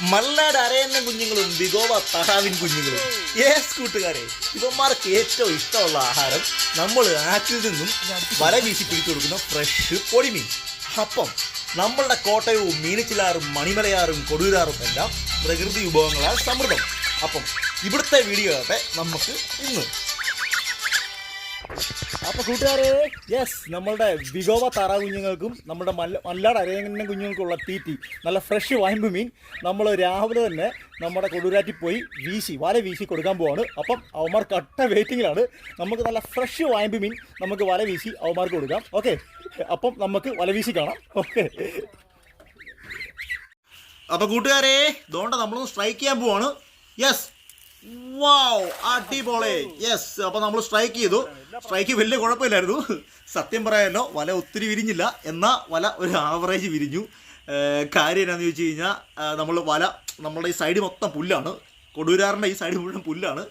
Mallard അരയന്ന കുഞ്ഞുങ്ങളും ബിഗോവ തഹാവിൻ കുഞ്ഞുങ്ങളും. Ace കൂട്ടുകാരെ ഇവന്മാർക്ക് ഏറ്റവും ഇഷ്ടമുള്ള ആഹാരം നമ്മൾ ആറ്റിൽ നിന്നും വല വീശി പിടിച്ചു കൊടുക്കുന്ന ഫ്രഷ് പൊടിമീൻ. അപ്പം നമ്മളുടെ കോട്ടയവും മീനച്ചിലാറും മണിമലയാറും കൊടൂരാറും എല്ലാം പ്രകൃതി വിഭവങ്ങളാൽ സമൃദ്ധം. അപ്പം ഇവിടുത്തെ വീഡിയോ നമുക്ക് ഇന്ന്. അപ്പൊ കൂട്ടുകാരെ യെസ് നമ്മളുടെ വിഗോവ താറ കുഞ്ഞുങ്ങൾക്കും നമ്മുടെ മല്ല മല്ലാട് അരയങ്ങന കുഞ്ഞുങ്ങൾക്കുള്ള തീറ്റി നല്ല ഫ്രഷ് വായമ്പ് മീൻ നമ്മൾ രാവിലെ തന്നെ നമ്മുടെ കൊടുരാറ്റി പോയി വീശി വല വീശി കൊടുക്കാൻ പോവാണ്. അപ്പം അവന്മാർ കട്ട വെയിറ്റിങ്ങിലാണ് നമുക്ക് നല്ല ഫ്രഷ് വായമ്പ് മീൻ നമുക്ക് വല വീശി അവന്മാർക്ക് കൊടുക്കാം. ഓക്കെ അപ്പം നമുക്ക് വല വീശി കാണാം. ഓക്കെ അപ്പൊ കൂട്ടുകാരെ ഇതുകൊണ്ട് നമ്മളൊന്ന് സ്ട്രൈക്ക് ചെയ്യാൻ പോവാണ്. യെസ് വാവ് അടിപൊളി. യെസ് അപ്പൊ നമ്മൾ സ്ട്രൈക്ക് ചെയ്തു. സ്ട്രൈക്ക് വലിയ കുഴപ്പമില്ലായിരുന്നു. സത്യം പറയാമല്ലോ വല ഒത്തിരി വിരിഞ്ഞില്ല. എന്നാൽ വല ഒരു ആവറേജ് വിരിഞ്ഞു. കാര്യം എന്നാന്ന് ചോദിച്ചു കഴിഞ്ഞാൽ നമ്മൾ വല നമ്മുടെ ഈ സൈഡ് മൊത്തം പുല്ലാണ്. കൊടുവരാറിന്റെ ഈ സൈഡ് മുഴുവൻ പുല്ലാണ്.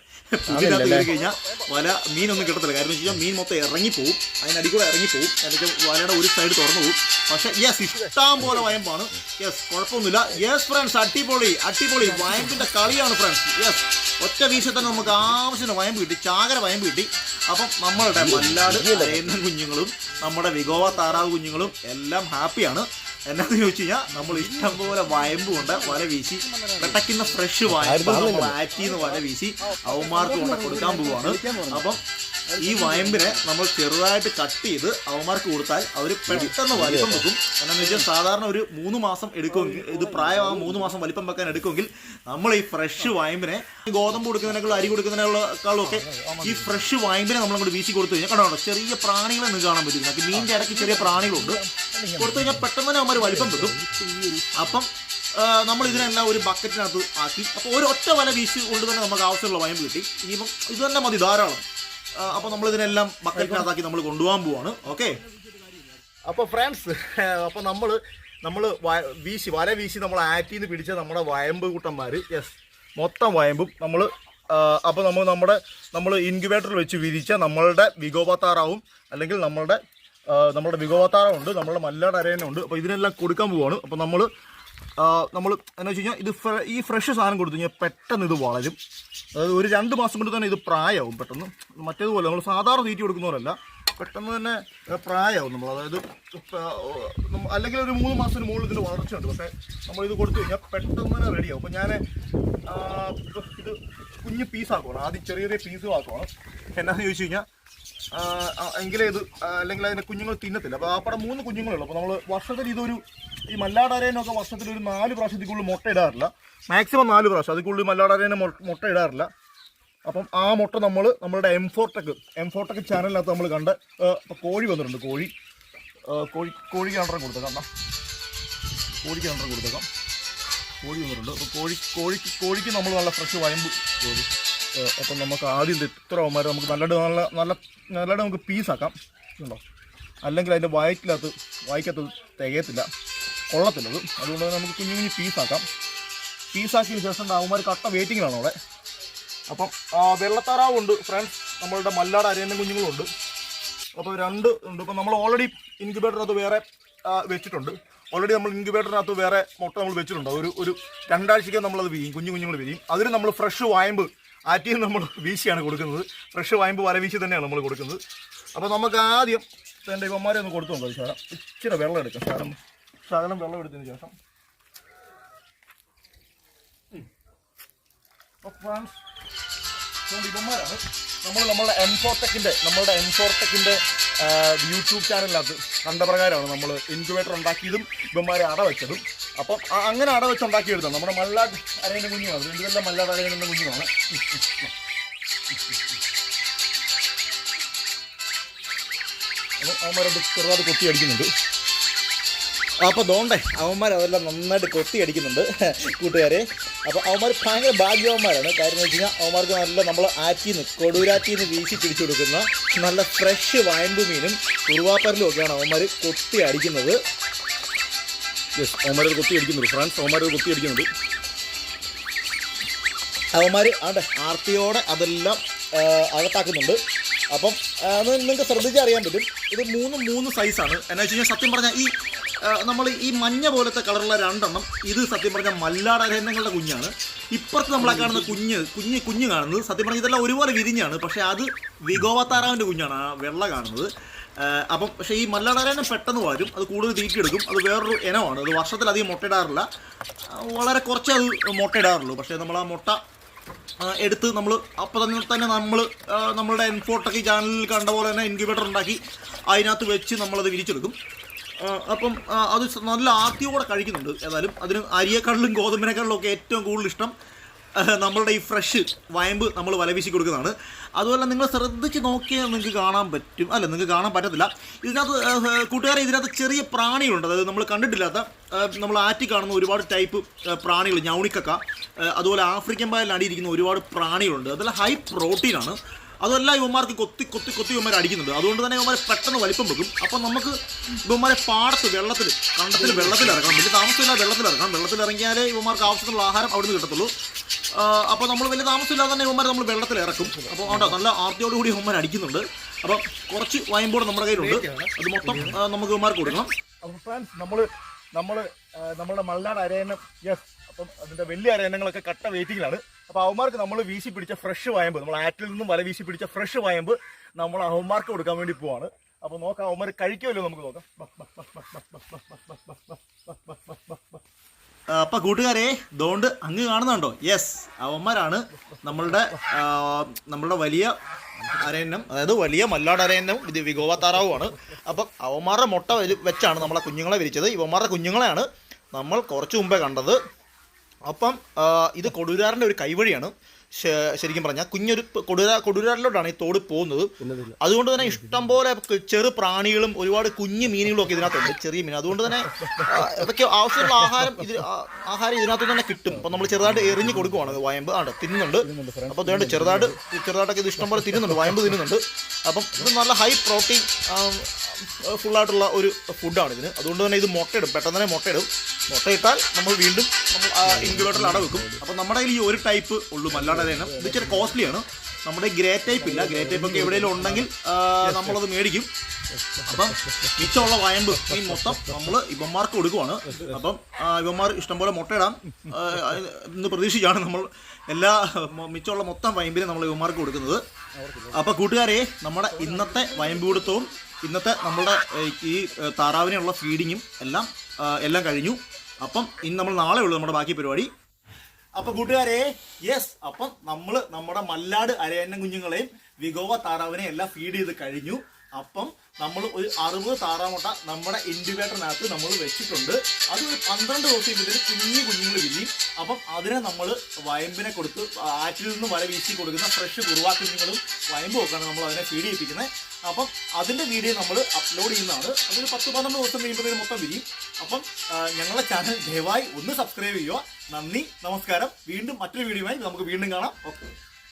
പുല്ലിനകത്ത് കയറി കഴിഞ്ഞാൽ വല മീനൊന്നും കിട്ടത്തില്ല. കാരണം വെച്ച് കഴിഞ്ഞാൽ മീൻ മൊത്തം ഇറങ്ങിപ്പോവും. അതിനടി കൂടെ ഇറങ്ങിപ്പോവും. എന്നിട്ട് വലയുടെ ഒരു സൈഡ് തുറന്നു പോകും പക്ഷെ യെസ് ഇഷ്ടം പോലെ വയമ്പാണ്. യെസ് കുഴപ്പമൊന്നുമില്ല. യെസ് ഫ്രണ്ട്സ് അടിപൊളി അടിപൊളി. വയമ്പിന്റെ കളിയാണ് ഫ്രണ്ട്സ് യെസ് ഒറ്റ വീശ തന്നെ നമുക്ക് ആവശ്യത്തിന് വയമ്പ് കിട്ടി. ചാകര വയമ്പ് കിട്ടി. അപ്പം നമ്മളുടെ മല്ലാട് കുഞ്ഞുങ്ങളും നമ്മുടെ വിഗോവ താറാവ് കുഞ്ഞുങ്ങളും എല്ലാം ഹാപ്പിയാണ്. എന്നാന്ന് ചോദിച്ചു കഴിഞ്ഞാൽ നമ്മൾ ഇഷ്ടം പോലെ വയമ്പുകൊണ്ട് വല വീശി. വെട്ടക്കുന്ന ഫ്രഷ് വയമ്പ് നമ്മൾ ആറ്റിന്ന് വല വീശി. അവന്മാർക്ക് കൊണ്ട് കൊടുക്കാൻ പോവാണ്. അപ്പം ഈ വയമ്പിനെ നമ്മൾ ചെറുതായിട്ട് കട്ട് ചെയ്ത് അവന്മാർക്ക് കൊടുത്താൽ അവർ പെട്ടെന്ന് വലിപ്പം വെക്കും. എന്നാന്ന് വെച്ചാൽ സാധാരണ ഒരു മൂന്ന് മാസം എടുക്കുമെങ്കിൽ ഇത് പ്രായമാകും മൂന്ന് മാസം വലിപ്പം വെക്കാൻ എടുക്കുമെങ്കിൽ നമ്മൾ ഈ ഫ്രഷ് വയമ്പിനെ ഗോതമ്പ് കൊടുക്കുന്നതിനേക്കാളും അരി കൊടുക്കുന്നതിനേക്കാളും ഒക്കെ ഈ ഫ്രഷ് വയമ്പിനെ നമ്മൾ അങ്ങോട്ട് വീശി കൊടുത്തു കഴിഞ്ഞാൽ കണ്ടോ ചെറിയ പ്രാണികളെ നിന്ന് കാണാൻ പറ്റും. മീന്റെ ഇടയ്ക്ക് ചെറിയ പ്രാണികളുണ്ട്. കൊടുത്തു കഴിഞ്ഞാൽ പെട്ടെന്ന് തന്നെ അവന്മാർ വലിപ്പം വെക്കും. അപ്പം നമ്മൾ ഇതിനെല്ലാം ഒരു ബക്കറ്റിനകത്ത് ആക്കി അപ്പോൾ ഒരു ഒറ്റ വല വീശി കൊണ്ട് തന്നെ നമുക്ക് ആവശ്യമുള്ള വയമ്പ് കിട്ടി. ഇനിയിപ്പം ഇത് തന്നെ മതി ധാരാളം. അപ്പോൾ നമ്മൾ ഇതിനെല്ലാം ബക്കറ്റിനകത്താക്കി നമ്മൾ കൊണ്ടുപോകാൻ പോവാണ്. ഓക്കെ? അപ്പോൾ ഫ്രണ്ട്സ് അപ്പോൾ നമ്മൾ നമ്മൾ വീശി വല വീശി നമ്മൾ ആറ്റിൽ നിന്ന് പിടിച്ച നമ്മുടെ വയമ്പ് കൂട്ടന്മാർ യെസ് മൊത്തം വയമ്പും നമ്മൾ അപ്പോൾ നമ്മൾ നമ്മുടെ നമ്മൾ ഇൻക്യുബേറ്ററിൽ വെച്ച് വിരിച്ച നമ്മളുടെ വിഗോപത്താറാവും അല്ലെങ്കിൽ നമ്മളുടെ നമ്മുടെ വിഗോപത്താറുണ്ട് നമ്മളുടെ മല്ലാട് അരയനുണ്ട് അപ്പോൾ ഇതിനെല്ലാം കൊടുക്കാൻ പോവാണ്. അപ്പോൾ നമ്മൾ നമ്മൾ എന്ന് വെച്ച് കഴിഞ്ഞാൽ ഇത് ഈ ഫ്രഷ് സാധനം കൊടുത്തു കഴിഞ്ഞാൽ പെട്ടെന്ന് ഇത് വളരും. അതായത് ഒരു രണ്ട് മാസം കൊണ്ട് തന്നെ ഇത് പ്രായമാവും പെട്ടെന്ന്. മറ്റേതുപോലെ നമ്മൾ സാധാരണ തീറ്റി കൊടുക്കുന്നവരല്ല പെട്ടെന്ന് തന്നെ പ്രായമാവും നമ്മൾ അതായത് അല്ലെങ്കിൽ ഒരു മൂന്ന് മാസത്തിന് മുകളിൽ ഇതിന്റെ വളർച്ചയുണ്ട് പക്ഷേ നമ്മൾ ഇത് കൊടുത്തു കഴിഞ്ഞാൽ പെട്ടെന്ന് തന്നെ റെഡിയാവും അപ്പോൾ ഞാൻ ഇത് കുഞ്ഞ് പീസാക്കുവാണ് ആദ്യം ചെറിയ ചെറിയ പീസുകളാക്കണം എന്നാന്ന് ചോദിച്ചു കഴിഞ്ഞാൽ എങ്കിലേ ഇത് അല്ലെങ്കിൽ അതിന്റെ കുഞ്ഞുങ്ങൾ തിന്നത്തില്ല. അപ്പോൾ അവിടെ മൂന്ന് കുഞ്ഞുങ്ങളുള്ളൂ. അപ്പോൾ നമ്മൾ വർഷത്തിൽ ഇതൊരു ഈ മല്ലാടരേനൊക്കെ വർഷത്തിൽ ഒരു നാല് പ്രാവശ്യത്തിൽ കൂടുതൽ മുട്ട ഇടാറില്ല. മാക്സിമം നാല് പ്രാവശ്യം. അതിൽ കൂടുതൽ മല്ലാടരേനെ മുട്ട ഇടാറില്ല. അപ്പം ആ മുട്ട നമ്മൾ നമ്മളുടെ എം ഫോർട്ടക്ക് എം ഫോർട്ടക്ക് ചാനലിനകത്ത് നമ്മൾ കണ്ട് ഇപ്പോൾ കോഴി വന്നിട്ടുണ്ട്. കോഴി കോഴി കോഴി രണ്ടര കൊടുത്തേക്കാം. എന്നാ കോഴിക്ക് രണ്ടര കൊടുത്തേക്കാം. കോഴി വന്നിട്ടുണ്ട്. അപ്പോൾ കോഴി കോഴിക്ക് കോഴിക്ക് നമ്മൾ നല്ല ഫ്രഷ് വയമ്പ് കൊടുക്കും അപ്പം നമുക്ക് ആദ്യം ഇത് ഇത്ര അവന്മാർ നമുക്ക് നല്ലത് നല്ല നല്ല നല്ലതായിട്ട് നമുക്ക് പീസാക്കാം ഉണ്ടോ അല്ലെങ്കിൽ അതിന്റെ വയറ്റിനകത്ത് വായിക്കകത്ത് തികയത്തില്ല. കൊള്ളത്തില്ലത് അതുകൊണ്ട് തന്നെ നമുക്ക് കുഞ്ഞു കുഞ്ഞു പീസാക്കാം പീസാക്കിയതിന് ശേഷം അവന്മാർ കട്ട വെയിറ്റിങ്ങിലാണ് അവിടെ. അപ്പം വെള്ളത്താറാവുണ്ട് ഫ്രണ്ട്സ് നമ്മളുടെ മല്ലാട് അരയണ്ണ കുഞ്ഞുങ്ങളുണ്ട് അപ്പോൾ രണ്ട് ഉണ്ട്. ഇപ്പം നമ്മൾ ഓൾറെഡി ഇൻക്യുബേറ്ററിനകത്ത് വേറെ വെച്ചിട്ടുണ്ട്. ഓൾറെഡി നമ്മൾ ഇൻക്യുബേറ്ററിനകത്ത് വേറെ മുട്ട നമ്മൾ വെച്ചിട്ടുണ്ട്. ഒരു ഒരു രണ്ടാഴ്ചയ്ക്ക് നമ്മളത് വിരിയും. കുഞ്ഞു കുഞ്ഞുങ്ങൾ വിരിയും. അതിന് നമ്മൾ ഫ്രഷ് വായമ്പ് ആറ്റിയിൽ നമ്മൾ വീശിയാണ് കൊടുക്കുന്നത്. ഫ്രഷ് വായമ്പ് വല വീശി തന്നെയാണ് നമ്മൾ കൊടുക്കുന്നത്. അപ്പോൾ നമുക്ക് ആദ്യം എന്റെ ഇവന്മാരെ ഒന്ന് കൊടുത്തു നോക്കാം. സാധനം ഇച്ചിരി വെള്ളം എടുക്കാം. സാധനം സാധനം വെള്ളം എടുത്തതിന് ശേഷം. ഇവന്മാരാണ്. നമ്മൾ നമ്മുടെ എംഫോർടെക്കിന്റെ നമ്മളുടെ എംഫോർടെക്കിന്റെ യൂട്യൂബ് ചാനലിനകത്ത് കണ്ട പ്രകാരമാണ് നമ്മൾ ഇൻക്യുബേറ്റർ ഉണ്ടാക്കിയതും ഇവന്മാരെ അടവെച്ചതും അപ്പം അങ്ങനെ അങ്ങനെ അടവെച്ച് ഉണ്ടാക്കിയെടുത്താണ് നമ്മുടെ മല്ലാട് അരയന്റെ കുഞ്ഞുമാണ്. രണ്ടുപേരുടെ മല്ലാട് അരയന്റെ കുഞ്ഞുമാണ്. അവന്മാരത് ചെറുതായിട്ട് കൊത്തി അടിക്കുന്നുണ്ട്. അപ്പോൾ ദോണ്ടേ അവന്മാർ അതെല്ലാം നന്നായിട്ട് കൊത്തി അടിക്കുന്നുണ്ട്. കൂട്ടുകാരെ അപ്പോൾ അവന്മാർ ഭയങ്കര ഭാഗ്യവന്മാരാണ്. കാര്യം എന്ന് വെച്ച് കഴിഞ്ഞാൽ അവന്മാർക്ക് നല്ല നമ്മൾ ആറ്റിന്ന് കൊടൂരാറ്റിന്ന് വീശി പിടിച്ചു കൊടുക്കുന്ന നല്ല ഫ്രഷ് വയമ്പ് മീനും ഉറുവാപ്പരലും ഒക്കെയാണ് അവന്മാർ കൊത്തി അടിക്കുന്നത്. യെസ് അവന്മാർ കൊത്തി അടിക്കുന്നുണ്ട്. ഫ്രാൻസ് അവന്മാർ കൊത്തി അടിക്കുന്നുണ്ട്. അവന്മാർ അവിടെ ആർത്തിയോടെ അതെല്ലാം അകത്താക്കുന്നുണ്ട്. അപ്പം നിങ്ങൾക്ക് ശ്രദ്ധിച്ചാൽ അറിയാൻ പറ്റും. ഇത് മൂന്ന് മൂന്ന് സൈസാണ് എന്നാ വെച്ച് കഴിഞ്ഞാൽ സത്യം പറഞ്ഞാൽ ഈ നമ്മൾ ഈ മഞ്ഞ പോലത്തെ കളറുള്ള രണ്ടെണ്ണം ഇത് സത്യം പറഞ്ഞാൽ മല്ലാട് അരയന്നങ്ങളുടെ കുഞ്ഞാണ്. ഇപ്പുറത്ത് നമ്മളെ കാണുന്ന കുഞ്ഞ് കുഞ്ഞ് കുഞ്ഞ് കാണുന്നത് സത്യം പറഞ്ഞാൽ ഇതെല്ലാം ഒരുപോലെ വിരിഞ്ഞാണ്. പക്ഷേ അത് വിഗോവത്താറാവിന്റെ കുഞ്ഞാണ് ആ വെള്ള കാണുന്നത്. അപ്പം പക്ഷേ ഈ മല്ലാട് അരയന്നം പെട്ടെന്ന് വരും അത് കൂടുതൽ തീറ്റിയെടുക്കും അത് വേറൊരു ഇനമാണ്. അത് വർഷത്തിലധികം മുട്ടയിടാറില്ല. വളരെ കുറച്ച് അത് മുട്ടയിടാറുള്ളൂ. പക്ഷേ നമ്മൾ ആ മുട്ട എടുത്ത് നമ്മൾ അപ്പം തന്നെ തന്നെ നമ്മൾ നമ്മളുടെ എൻഫോട്ടൊക്കെ ചാനലിൽ കണ്ട പോലെ തന്നെ ഇൻക്യുബേറ്റർ ഉണ്ടാക്കി അതിനകത്ത് വെച്ച് നമ്മളത് വിരിച്ചെടുക്കും. അപ്പം അത് നല്ല ആർത്തിയോടെ കഴിക്കുന്നുണ്ട് ഏതായാലും. അതിന് അരിയേക്കാളിലും ഗോതമ്പിനേക്കാളിലും ഒക്കെ ഏറ്റവും കൂടുതൽ ഇഷ്ടം നമ്മളുടെ ഈ ഫ്രഷ് വയമ്പ് നമ്മൾ വലവീശി കൊടുക്കുന്നതാണ്. അതുപോലെ നിങ്ങൾ ശ്രദ്ധിച്ച് നോക്കിയാൽ നിങ്ങൾക്ക് കാണാൻ പറ്റും. അല്ല നിങ്ങൾക്ക് കാണാൻ പറ്റത്തില്ല. ഇതിനകത്ത് കൂട്ടുകാരെ ഇതിനകത്ത് ചെറിയ പ്രാണികളുണ്ട്. അതായത് നമ്മൾ കണ്ടിട്ടില്ലാത്ത നമ്മൾ ആറ്റി കാണുന്ന ഒരുപാട് ടൈപ്പ് പ്രാണികൾ ഞൗണിക്കക്ക. അതുപോലെ ആഫ്രിക്കൻ പായലിൽ അടിയിരിക്കുന്ന ഒരുപാട് പ്രാണികളുണ്ട്. അതെല്ലാം ഹൈ പ്രോട്ടീനാണ് അതല്ല ഇവന്മാർക്ക് കൊത്തി കൊത്തി കൊത്തി ഇവന്മാർ അടിക്കുന്നുണ്ട്. അതുകൊണ്ട് തന്നെ ഇവന്മാരെ പെട്ടെന്ന് വലിപ്പം വെക്കും. അപ്പം നമുക്ക് ഇവന്മാരെ പാടത്ത് വെള്ളത്തിൽ കണ്ടത്തിൽ വെള്ളത്തിൽ ഇറക്കണം വലിയ താമസമില്ല വെള്ളത്തിൽ ഇറക്കണം വെള്ളത്തിൽ ഇറങ്ങിയാലേ ഇവന്മാർക്ക് ആവശ്യത്തിനുള്ള ആഹാരം അവിടുന്ന് കിട്ടത്തുള്ളൂ. അപ്പോൾ നമ്മൾ വലിയ താമസമില്ലാതെ തന്നെ ഇവന്മാരെ നമ്മൾ വെള്ളത്തിൽ ഇറക്കും. അപ്പോൾ അവിടെ നല്ല ആർത്തിയോടുകൂടി ഇവന്മാർ അടിക്കുന്നുണ്ട്. അപ്പം കുറച്ച് വൈൻ ബോർഡ് നമ്മുടെ കയ്യിലുണ്ട്. അത് മൊത്തം നമുക്ക് ഇവന്മാർക്ക് കൊടുക്കണം. അപ്പോൾ ഫ്രണ്ട്സ് നമ്മൾ നമ്മൾ നമ്മളുടെ മൾനാട് അരയന്നം യെസ് അപ്പം അതിന്റെ വലിയ അരയന്നങ്ങളൊക്കെ കട്ട വെയിറ്റിങ്ങിലാണ് അപ്പോൾ അവന്മാർക്ക് നമ്മൾ വീശി പിടിച്ച ഫ്രഷ് വയമ്പ് നമ്മൾ ആറ്റിൽ നിന്നും വല വീശി പിടിച്ച ഫ്രഷ് വയമ്പ് നമ്മൾ അവന്മാർക്ക് കൊടുക്കാൻ വേണ്ടി പോവാണ്. അപ്പോൾ നോക്കാം അവന്മാർ കഴിക്കുമല്ലോ നമുക്ക് നോക്കാം. അപ്പൊ കൂട്ടുകാരെ ദോണ്ട് അങ്ങ് കാണുന്നുണ്ടോ? യെസ് അവന്മാരാണ് നമ്മളുടെ നമ്മളുടെ വലിയ അരയന്നം അതായത് വലിയ മല്ലാട് അരയന്നം ഇത് വിഗോവ താറാവുമാണ് അപ്പം അവന്മാരുടെ മുട്ട വെച്ചാണ് നമ്മളെ കുഞ്ഞുങ്ങളെ വിരിച്ചത്. ഇവന്മാരുടെ കുഞ്ഞുങ്ങളെയാണ് നമ്മൾ കുറച്ച് മുമ്പേ കണ്ടത്. അപ്പം ഇത് കൊടുരാറിന്റെ ഒരു കൈവഴിയാണ്. ശരിക്കും പറഞ്ഞാൽ കുഞ്ഞൊരു കൊടുര കൊടുരാറിലോട്ടാണ് ഈ തോട് പോകുന്നത്. അതുകൊണ്ട് തന്നെ ഇഷ്ടം പോലെ ചെറു പ്രാണികളും ഒരുപാട് കുഞ്ഞു മീനുകളും ഒക്കെ ഇതിനകത്തുണ്ട്. ചെറിയ മീൻ. അതുകൊണ്ട് തന്നെ ഇതൊക്കെ ആവശ്യമുള്ള ആഹാരം ഇത് ആഹാരം ഇതിനകത്ത് തന്നെ കിട്ടും. അപ്പം നമ്മൾ ചെറുതായിട്ട് എറിഞ്ഞ് കൊടുക്കുവാണ്. വയമ്പ് ആണ് തിന്നുന്നുണ്ട്. അപ്പോൾ അതുകൊണ്ട് ചെറുതായിട്ട് ചെറുതായിട്ടൊക്കെ ഇത് ഇഷ്ടം പോലെ തിന്നുന്നുണ്ട്. വയമ്പ് തിന്നുന്നുണ്ട്. അപ്പം ഇത് നല്ല ഹൈ പ്രോട്ടീൻ ഫുള്ളായിട്ടുള്ള ഒരു ഫുഡാണ് ഇതിന്. അതുകൊണ്ട് തന്നെ ഇത് മുട്ടയിടും. പെട്ടെന്ന് തന്നെ മുട്ടയിടും. മുട്ടയിട്ടാൽ നമ്മൾ വീണ്ടും നമ്മൾ ഇൻക്യുബേറ്ററിൽ അടവെക്കും. അപ്പം നമ്മുടെ കയ്യിൽ ഈ ഒരു ടൈപ്പ് ഉള്ളൂ. മല്ലാട ഇനം ഇത് ഇച്ചിരി കോസ്റ്റ്ലിയാണ് നമ്മുടെ ഗ്രേ ടൈപ്പ് ഇല്ല. ഗ്രേ ടൈപ്പ് ഒക്കെ എവിടെയെങ്കിലും ഉണ്ടെങ്കിൽ നമ്മളത് മേടിക്കും. അപ്പം മിച്ചമുള്ള വയമ്പ് ഈ മൊത്തം നമ്മൾ ഇവന്മാർക്ക് കൊടുക്കുവാണ്. അപ്പം ഇവന്മാർ ഇഷ്ടംപോലെ മുട്ടയിടാം. എന്ന് പ്രതീക്ഷിച്ചാണ് നമ്മൾ എല്ലാ മിച്ചമുള്ള മൊത്തം വയമ്പിനും നമ്മൾ ഇവന്മാർക്ക് കൊടുക്കുന്നത്. അപ്പോൾ കൂട്ടുകാരെ നമ്മുടെ ഇന്നത്തെ വയമ്പ് കൊടുത്തവും ഇന്നത്തെ നമ്മുടെ ഈ താറാവിനെയുള്ള ഫീഡിങ്ങും എല്ലാം എല്ലാം കഴിഞ്ഞു. അപ്പം ഇന്ന് നമ്മൾ നാളെ ഉള്ളൂ നമ്മുടെ ബാക്കി പരിപാടി. അപ്പൊ കൂട്ടുകാരെ യെസ് അപ്പം നമ്മൾ നമ്മുടെ മല്ലാട് അരയന്നം കുഞ്ഞുങ്ങളെയും വിഗോവ താറാവിനെ എല്ലാം ഫീഡ് ചെയ്ത് കഴിഞ്ഞു. അപ്പം നമ്മൾ ഒരു അറുപത് താറാമുട്ട നമ്മുടെ ഇൻക്യുബേറ്ററിനകത്ത് നമ്മൾ വെച്ചിട്ടുണ്ട്. അത് ഒരു പന്ത്രണ്ട് ദിവസം ഇതിൽ കുഞ്ഞു കുഞ്ഞുങ്ങൾ വിരിയും. അപ്പം അതിനെ നമ്മൾ വയമ്പിനെ കൊടുത്ത് ആറ്റിൽ നിന്ന് വല വീശി കൊടുക്കുന്ന ഫ്രഷ് കുറുവാ കുഞ്ഞുങ്ങളും വയമ്പും നമ്മൾ അതിനെ ഫീഡ് ചെയ്യിപ്പിക്കുന്നത് അപ്പം അതിന്റെ വീഡിയോ നമ്മൾ അപ്ലോഡ് ചെയ്യുന്നതാണ്. അതൊരു പത്ത് പന്ത്രണ്ട് ദിവസം കഴിയുമ്പോഴത്തേക്കും മൊത്തം വിരിയും. അപ്പം ഞങ്ങളുടെ ചാനൽ ദയവായി ഒന്ന് സബ്സ്ക്രൈബ് ചെയ്യുക. നന്ദി നമസ്കാരം. വീണ്ടും മറ്റൊരു വീഡിയോയുമായി നമുക്ക് വീണ്ടും കാണാം. ഓക്കെ.